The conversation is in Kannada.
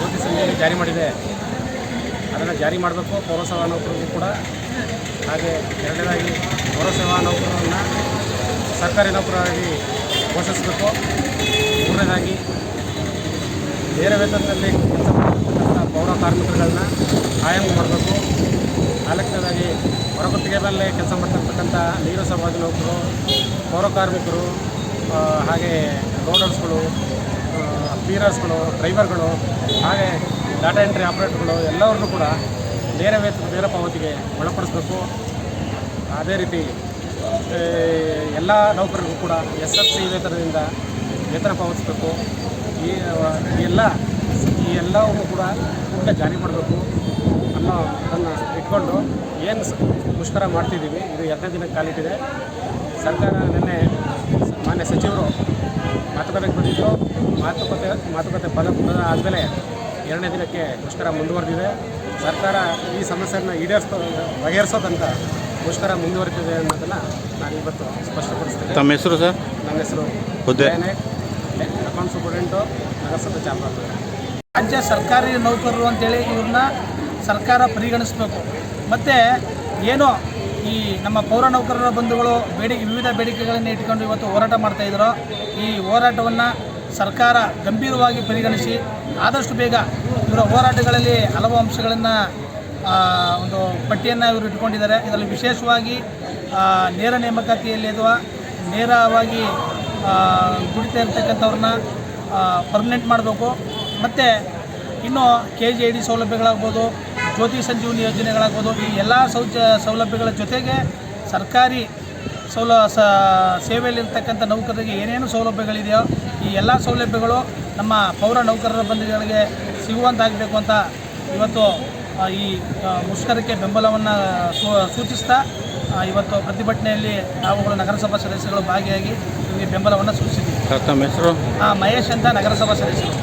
ನೀತಿ ಸಂಹಿತೆ ಜಾರಿ ಮಾಡಿದೆ. ಅದನ್ನು ಜಾರಿ ಮಾಡಬೇಕು. ಪೌರಸಭಾ ನೌಕರರಿಗೂ ಕೂಡ ಹಾಗೆ ಎರಡನೇದಾಗಿ ಪೌರಸಭಾ ನೌಕರರನ್ನು ಸರ್ಕಾರಿ ನೌಕರರಾಗಿ ಘೋಷಿಸಬೇಕು. ಮೂರನೇದಾಗಿ ಬೇರೆ ವೇತನದಲ್ಲಿ ಕೆಲಸ ಮಾಡತಕ್ಕಂಥ ಪೌರ ಕಾರ್ಮಿಕರುಗಳನ್ನ ಆಯಾಮ ಮಾಡಬೇಕು. ನಾಲ್ಕನೇದಾಗಿ ಹೊರಗುತ್ತಿಗೆದಲ್ಲೇ ಕೆಲಸ ಮಾಡ್ತಿರ್ತಕ್ಕಂಥ ನೀರು ಸಮಾಜ ನೌಕರು, ಪೌರ ಕಾರ್ಮಿಕರು ಹಾಗೆ ರೋಡರ್ಸ್ಗಳು ಪೀರರ್ಸ್ಗಳು, ಡ್ರೈವರ್ಗಳು, ಹಾಗೆ ಡಾಟಾ ಎಂಟ್ರಿ ಆಪ್ರೇಟರ್ಗಳು ಎಲ್ಲರನ್ನೂ ಕೂಡ ನೇರ ವೇತನ ನೇರ ಪಾವತಿಗೆ ಒಳಪಡಿಸಬೇಕು. ಅದೇ ರೀತಿ ಎಲ್ಲ ನೌಕರರಿಗೂ ಕೂಡ ಎಸ್ ಎಫ್ ಸಿ ವೇತನದಿಂದ ವೇತನ ಪಾವತಿಸಬೇಕು. ಈ ಎಲ್ಲ, ಈ ಎಲ್ಲವನ್ನು ಕೂಡ ಕೂಡಲೇ ಜಾರಿ ಮಾಡಬೇಕು ಅನ್ನೋ ಅದನ್ನು ಇಟ್ಕೊಂಡು ಏನು ಮುಷ್ಕರ ಮಾಡ್ತಿದ್ದೀವಿ. ಇದು ಎರಡನೇ ದಿನಕ್ಕೆ ಕಾಲಿಟ್ಟಿದೆ. ಸರ್ಕಾರ ನಿನ್ನೆ ಮಾನ್ಯ ಸಚಿವರು ಮಾತುಕತೆಗೆ ಬಂದಿದ್ದರು ಮಾತುಕತೆ ಮಾತುಕತೆ ಫಲ ಪದ ಆದಮೇಲೆ ಎರಡನೇ ದಿನಕ್ಕೆ ಮುಷ್ಕರ ಮುಂದುವರೆದಿದೆ. ಸರ್ಕಾರ ಈ ಸಮಸ್ಯೆಯನ್ನು ಈಡೇರಿಸೋ ಬಗೆಹರಿಸೋದಂತ ಮುಷ್ಕರ ಮುಂದುವರಿತಿದೆ ಅನ್ನೋದನ್ನು ನಾನು ಇವತ್ತು ಸ್ಪಷ್ಟಪಡಿಸ್ತೇನೆ. ತಮ್ಮ ಹೆಸರು ಸರ್? ನನ್ನ ಹೆಸರು ಅಕೌಂಟ್ ಸೂಪರಿಂಟು ನಗರಸಭೆ ಚಾಮರಾಜನಗರ ರಾಜ್ಯ ಸರ್ಕಾರಿ ನೌಕರರು ಅಂತೇಳಿ ಇವ್ರನ್ನ ಸರ್ಕಾರ ಪರಿಗಣಿಸಬೇಕು. ಮತ್ತು ಏನೋ ಈ ನಮ್ಮ ಪೌರ ನೌಕರರ ಬಂಧುಗಳು ಬೇಡಿಕೆ ವಿವಿಧ ಬೇಡಿಕೆಗಳನ್ನು ಇಟ್ಕೊಂಡು ಇವತ್ತು ಹೋರಾಟ ಮಾಡ್ತಾ ಇದ್ರು. ಈ ಹೋರಾಟವನ್ನು ಸರ್ಕಾರ ಗಂಭೀರವಾಗಿ ಪರಿಗಣಿಸಿ, ಆದಷ್ಟು ಬೇಗ ಇವರ ಹೋರಾಟಗಳಲ್ಲಿ ಹಲವು ಅಂಶಗಳನ್ನು ಒಂದು ಪಟ್ಟಿಯನ್ನು ಇವರು ಇಟ್ಕೊಂಡಿದ್ದಾರೆ. ಇದರಲ್ಲಿ ವಿಶೇಷವಾಗಿ ನೇರ ನೇಮಕಾತಿಯಲ್ಲಿ ಅಥವಾ ನೇರವಾಗಿ ದುಡಿತಾ ಇರ್ತಕ್ಕಂಥವ್ರನ್ನ ಪರ್ಮನೆಂಟ್ ಮಾಡಬೇಕು. ಮತ್ತು, ಇನ್ನು ಕೆ ಜಿ ಐ ಡಿ ಸೌಲಭ್ಯಗಳಾಗ್ಬೋದು ಜ್ಯೋತಿ ಸಂಜೀವನಿ ಯೋಜನೆಗಳಾಗ್ಬೋದು ಈ ಎಲ್ಲ ಸೌಜ ಸೌಲಭ್ಯಗಳ ಜೊತೆಗೆ ಸರ್ಕಾರಿ ಸೌಲ ಸ ಸೇವೆಯಲ್ಲಿರ್ತಕ್ಕಂಥ ನೌಕರರಿಗೆ ಏನೇನು ಸೌಲಭ್ಯಗಳಿದೆಯೋ ಈ ಎಲ್ಲ ಸೌಲಭ್ಯಗಳು ನಮ್ಮ ಪೌರ ನೌಕರರ ಬಂಧುಗಳಿಗೆ ಸಿಗುವಂತಾಗಬೇಕು ಅಂತ ಇವತ್ತು ಈ ಮುಷ್ಕರಕ್ಕೆ ಬೆಂಬಲವನ್ನು ಸೂಚಿಸ್ತಾ ಇವತ್ತು ಪ್ರತಿಭಟನೆಯಲ್ಲಿ ನಾವುಗಳು ನಗರಸಭಾ ಸದಸ್ಯಗಳು ಭಾಗಿಯಾಗಿ ಈ ಬೆಂಬಲವನ್ನು ಸೂಚಿಸಿದ್ದೀವಿ. ತಮ್ಮ ಹೆಸರು? ಆ, ಮಹೇಶ್ ಅಂತ ನಗರಸಭಾ ಸದಸ್ಯರು.